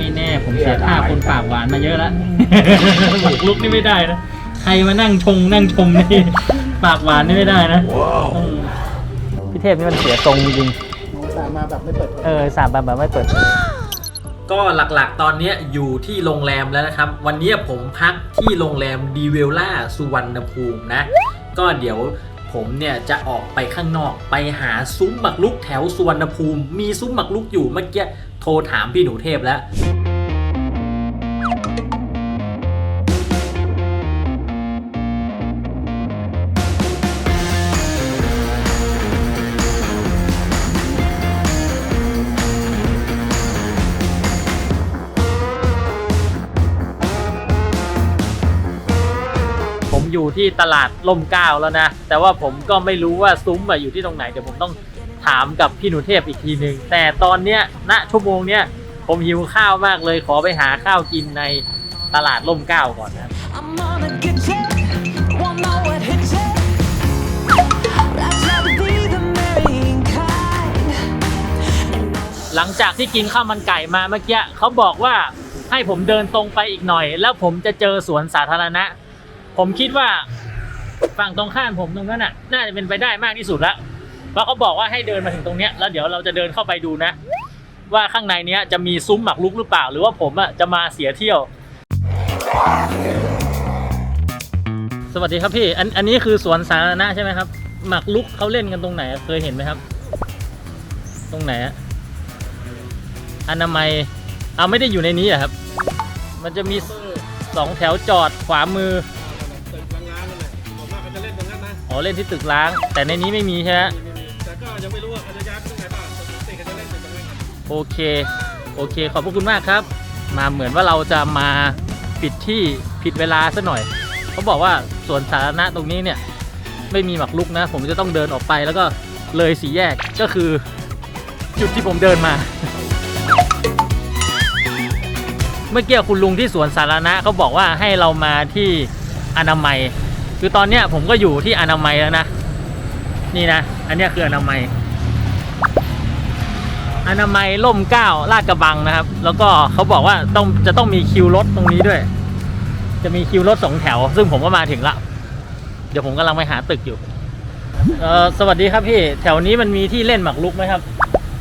ไม่แน่ผมเสียท่าคนปากหวานมาเยอะแล้วหมักลุกนี่ไม่ได้นะ ใครมานั่งชงนั่งชมนี่ปากหวานนี่ไม่ได้นะต้องพี่เทพนี่มันเสียทรงจริงสามาแบบไม่เปิด เออสามแบบแบบไม่เปิดเผยก็หลักๆ ตอนเนี้ยอยู่ที่โรงแรมแล้วนะครับ วันเนี้ยผมพักที่โรงแรมดีเวลล่าสุวรรณภูมินะ ก็เดี๋ยวผมเนี่ยจะออกไปข้างนอกไปหาซุ้มหมักลุกแถวสุวรรณภูมิ มีซุ้มหมักลุกอยู่เมื่อกี้ โทรถามพี่หนูเทพแล้วผมอยู่ที่ตลาดล่มเก้าแล้วนะ แต่ว่าผมก็ไม่รู้ว่าซุ้มอยู่ที่ตรงไหน เดี๋ยวผมต้อง ถามกับพี่หนูเทพอีกทีหนึ่งแต่ตอนเนี้ยณชั่วโมงเนี้ยผมหิวข้าวมากเลยขอไปหาข้าวกินในตลาดล่มเกล้าก่อนนะ I'm gonna get you. Won't know what hit you. Let's not be the marrying kind. หลังจากที่กินข้าวมันไก่มาเมื่อกี้เขาบอกว่าให้ผมเดินตรงไปอีกหน่อย แล้วผมจะเจอสวนสาธารณะ ผมคิดว่าฝั่งตรงข้ามผมตรงนั้นน่ะ น่าจะเป็นไปได้มากที่สุดแล้ว เพราะเขาบอกว่าให้เดินมาถึงตรงเนี้ยแล้วเดี๋ยวเราจะเดินเข้าไปดูนะ ว่าข้างในเนี้ยจะมีซุ้มหมักลุกหรือเปล่า หรือว่าผมอะจะมาเสียเที่ยว สวัสดีครับพี่ อันอันนี้คือสวนสาธารณะใช่ไหมครับ หมักลุกเขาเล่นกันตรงไหนเคยเห็นไหมครับ ตรงไหนอะอนามัยเอาไม่ได้อยู่ในนี้เหรอะครับ มันจะมีสองแถวจอดขวามือตึกล้างๆนั่นแหละผมว่าเขาจะเล่นตรงนั้นนะอ๋อเล่นที่ตึกล้าง แต่ในนี้ไม่มีใช่ไหมมีมีแต่ก็ ยังไม่รู้ว่าเขาจะย้ายไปตรงไหนบ้างปกติเขาจะเล่นอยู่ตรงนั้นครับโอเค โอเค ขอบพระคุณมากครับ มาเหมือนว่าเราจะมาปิดที่ผิดเวลาซะหน่อย เขาบอกว่าสวนสาธารณะตรงนี้เนี่ย ไม่มีหมักลุกนะ ผมจะต้องเดินออกไปแล้วก็เลยสีแยกก็คือ จุดที่ผมเดินมา เมื่อกี้คุณลุงที่สวนสาธารณะเขาบอกว่าให้เรามาที่อนามัย คือตอนเนี้ยผมก็อยู่ที่อนามัยแล้วนะ นี่นะ อันเนี้ยคืออนามัย อนามัยล่มเกล้าลาดกระบังนะครับ แล้วก็เขาบอกว่าต้องจะต้องมีคิวรถตรงนี้ด้วย จะมีคิวรถสองแถว ซึ่งผมก็มาถึงละ เดี๋ยวผมกำลังไปหาตึกอยู่เออสวัสดีครับพี่ แถวนี้มันมีที่เล่นหมากรุกไหมครับ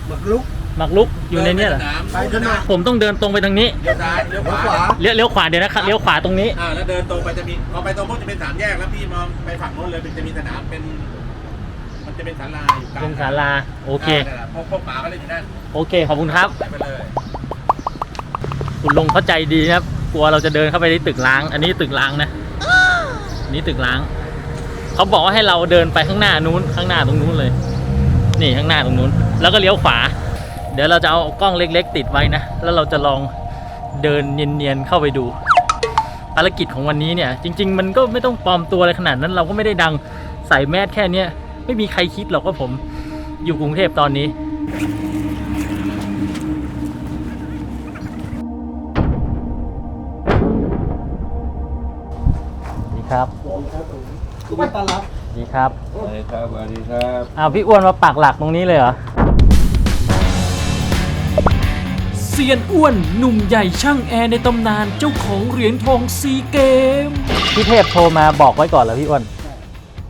หมักลุกหมากรุกอยู่ในเนี้ยเหรอไปขึ้นมาผมต้องเดินตรงไปทางนี้เลี้ยวซ้ายเลี้ยวขวาเลี้ยวเลี้ยวขวาเดี๋ยวนะครับเลี้ยวขวาตรงนี้ อ่าแล้วเดินตรงไปจะมีพอไปตรงปุ๊บจะเป็นสามแยกแล้วพี่มองไปฝั่งโน้นเลยมันจะมีสนามเป็น มันจะเป็นศาลาอยู่กลางเป็นศาลาโอเค นั่นแหละพวกพวกป๋าก็เล่นอยู่นั่น โอเคขอบคุณครับ ไปเลย คุณลุงเข้าใจดีนะครับ กลัวเราจะเดินเข้าไปที่ตึกล้าง อันนี้ตึกล้างนะอันนี้ตึกล้าง เขาบอกว่าให้เราเดินไปข้างหน้านู้น ข้างหน้าตรงนู้นเลย นี่ข้างหน้าตรงนู้น แล้วก็เลี้ยวขวา เดี๋ยวเราจะเอากล้องเล็ก ๆ ติดไว้นะ แล้วเราจะลองเดินเนียนๆเข้าไปดู ภารกิจของวันนี้เนี่ย จริง ๆ มันก็ไม่ต้องปลอมตัวอะไรขนาดนั้น เราก็ไม่ได้ดังใส่แมสแค่เนี้ย ไม่มีใครคิดหรอกว่าผมอยู่กรุงเทพตอนนี้ ครับคุณไม่ต้อนรับดีครับสวัสดีครับสวัสดีครับอ้าวพี่อ้วนมาปักหลักตรงนี้เลยเหรอเซียนอ้วนหนุ่มใหญ่ช่างแอร์ในตำนานเจ้าของเหรียญทองซีเกมพี่เทพโทรมาบอกไว้ก่อนเหรอพี่อ้วน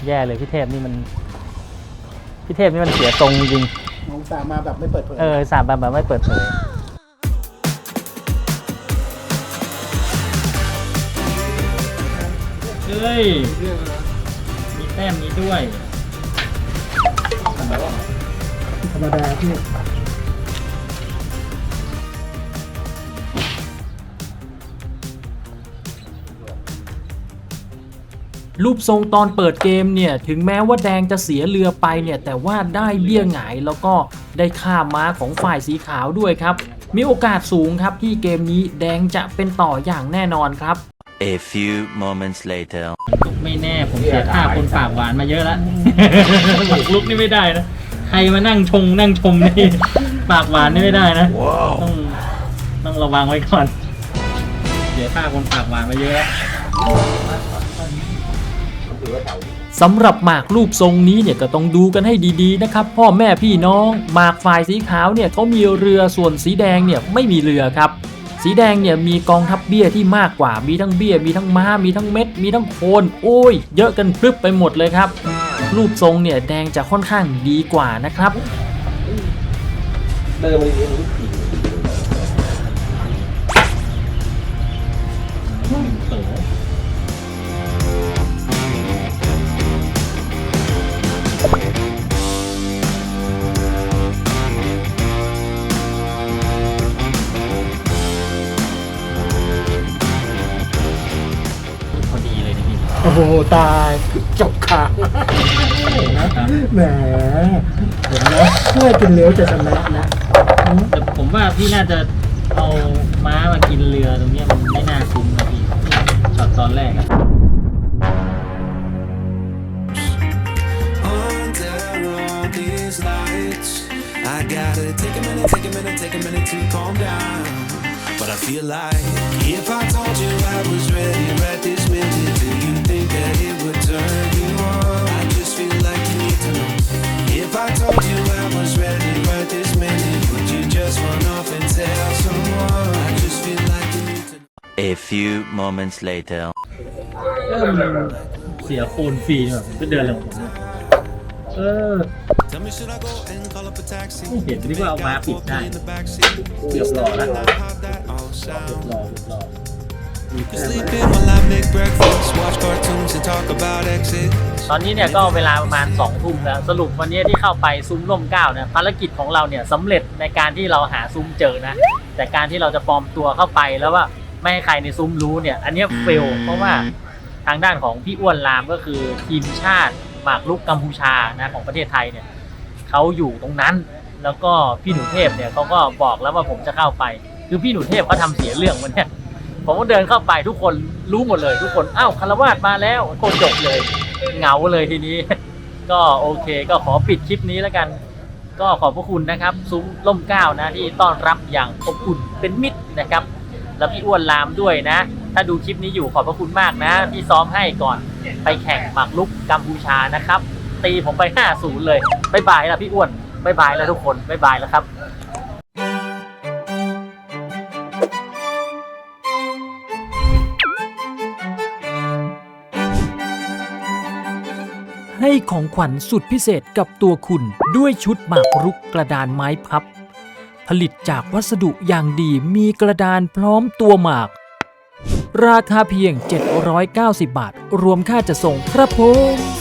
แย่เลยพี่เทพนี่มันพี่เทพนี่มันเสียทรงจริงน้องสามาแบบไม่เปิดเผยเออสามแบบแบบไม่เปิดเผย เฮ้ย มีแต้มนี้ด้วยธรรมดาพี่รูปทรงตอนเปิดเกมเนี่ย ถึงแม้ว่าแดงจะเสียเรือไปเนี่ย แต่ว่าได้เบี้ยหงายแล้วก็ได้ค่าม้าของฝ่ายสีขาวด้วยครับ มีโอกาสสูงครับที่เกมนี้แดงจะเป็นต่ออย่างแน่นอนครับ A few moments later. ไม่แน่ ผมเสียท่าคนปากหวานมาเยอะแล้วหมักลุกนี่ไม่ได้นะ ใครมานั่งชงนั่งชมนี่ ปากหวานนี่ไม่ได้นะ ต้องต้องระวังไว้ก่อน เสียท่าคนปากหวานมาเยอะแล้วสำหรับหมากรูปทรงนี้เนี่ยก็ต้องดูกันให้ดีๆนะครับ พ่อแม่พี่น้องหมากฝ่ายสีขาวเนี่ยเขามีเรือส่วนสีแดงเนี่ยไม่มีเรือครับ สีแดงเนี่ยมีกองทัพเบี้ยที่มากกว่า มีทั้งเบี้ย มีทั้งม้า มีทั้งเม็ด มีทั้งโคนโอ้ย เยอะกันพรึบไปหมดเลยครับ รูปทรงเนี่ยแดงจะค่อนข้างดีกว่านะครับเต๋ หตายจบข่าวแหมเห็นไหมช่วยกินเลี้ยวจะชนะนะแต่ผมว่าพี่น่าจะเอาม้ามากินเรือตรงเนี้ยมันไม่น่าคุ้มนะพี่ช็อตตอนแรกอะ under all these lights. I gotta take a minute, take a minute, take a minute to calm down. But I feel like if I told you I was ready right this minute, do you think that it would turn you on? I just feel like you need to know. If I told you I was ready right this minute, would you just run off and tell someone? I just feel like you need to know. A few moments later. เออมันเสียโคนฟรีแบบผมก็เดินเลยของผมเนี่ยเออ Tell me, should I go and call up a taxi? ไม่เห็นนึกว่าเอาม้าปิดได้ In the backseat. เกือบหล่อแล้ว How that all sound. รอรอ Sleeping while I make breakfast, watch cartoons and talk about exit. ตอนนี้เนี่ยก็เวลาประมาณ2องทุ่มแล้วสรุปวันนี้ที่เข้าไปซุ้มร่มเกล้าเนี่ยภารกิจของเราเนี่ยสำเร็จในการที่เราหาซุ้มเจอนะ แต่การที่เราจะปลอมตัวเข้าไปแล้วว่าไม่ให้ใครในซุ้มรู้เนี่ย อันเนี้ยเฟลเพราะว่าทางด้านของพี่อ้วนรามก็คือทีมชาติหมากรุกกัมพูชานะของประเทศไทยเนี่ย เขาอยู่ตรงนั้น แล้วก็พี่หนูเทพเนี่ยเขาก็บอกแล้วว่าผมจะเข้าไป คือพี่หนูเทพเขาทำเสียเรื่องวันเนี้ยผมก็เดินเข้าไปทุกคนรู้หมดเลยทุกคนอ้าวคารวาสมาแล้วโคจบเลยเหงาเลยทีนี้ ก็โอเคก็ขอปิดคลิปนี้แล้วกัน ก็ขอบพระคุณนะครับ ซุ้มล่มก้าวนะที่ต้อนรับอย่างอบอุ่นเป็นมิตรนะครับ แล้วพี่อ้วนลามด้วยนะ ถ้าดูคลิปนี้อยู่ขอบพระคุณมากนะที่ซ้อมให้ก่อนไปแข่งหมากรุกกัมพูชานะครับ ตีผมไป 5-0 เลยบายบายแล้วพี่อ้วนบายบายแล้วทุกคนบายบายแล้วครับให้ของขวัญสุดพิเศษกับตัวคุณด้วยชุดหมากรุกกระดานไม้พับ ผลิตจากวัสดุอย่างดีมีกระดานพร้อมตัวหมาก ราคาเพียง 790 บาท รวมค่าจะส่งครับผม